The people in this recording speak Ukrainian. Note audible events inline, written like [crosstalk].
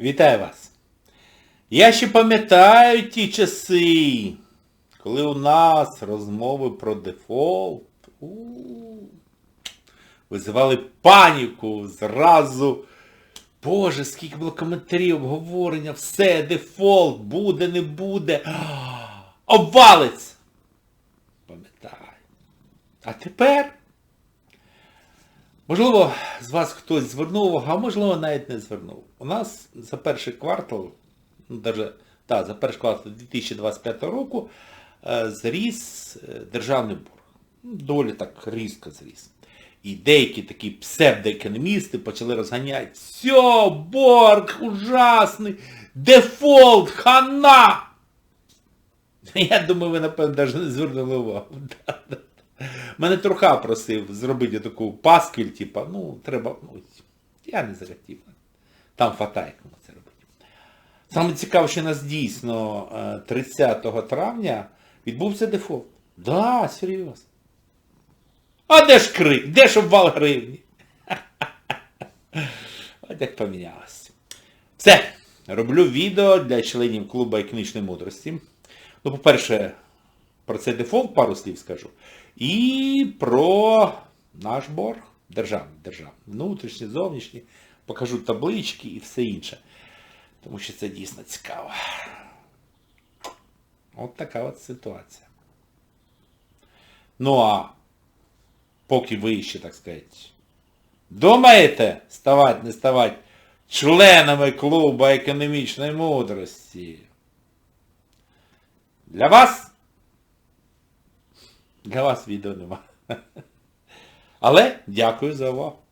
Вітаю вас! Я ще пам'ятаю ті часи, коли у нас розмови про дефолт у, визивали паніку зразу. Боже, скільки було коментарів, обговорення, все, дефолт, буде, не буде. А, Обвалиться! Пам'ятаю. А тепер, можливо, з вас хтось звернув а можливо навіть не звернув. У нас за перший квартал, ну, даже, та, за перший квартал 2025 року е, зріс е, державний борг. Ну, Доволі так різко зріс. І деякі такі псевдоекономісти почали розганяти. Все, борг ужасний, дефолт, хана! Я думаю, ви, напевно, навіть не звернули увагу. [laughs] Мене Труха просив зробити таку пасквіль, типа, ну, треба, ну, я не захотів. Там фатає кому це робити. Саме цікаво, що нас дійсно е, 30 травня відбувся дефолт. Да, серйозно. А де ж крик? Де ж обвал гривні? [laughs] От як помінялось. Все. Роблю відео для членів клубу економічної мудрості. Ну, по-перше, про цей дефолт пару слів скажу. І про наш борг. Державний, державний. Внутрішній, зовнішній. Покажу таблички і все інше. Тому що це дійсно цікаво. От така от ситуація. Ну а поки ви ще, так сказати, думаєте ставати, не ставати членами клубу економічної мудрості. Для вас? Для вас відео нема. Але дякую за увагу.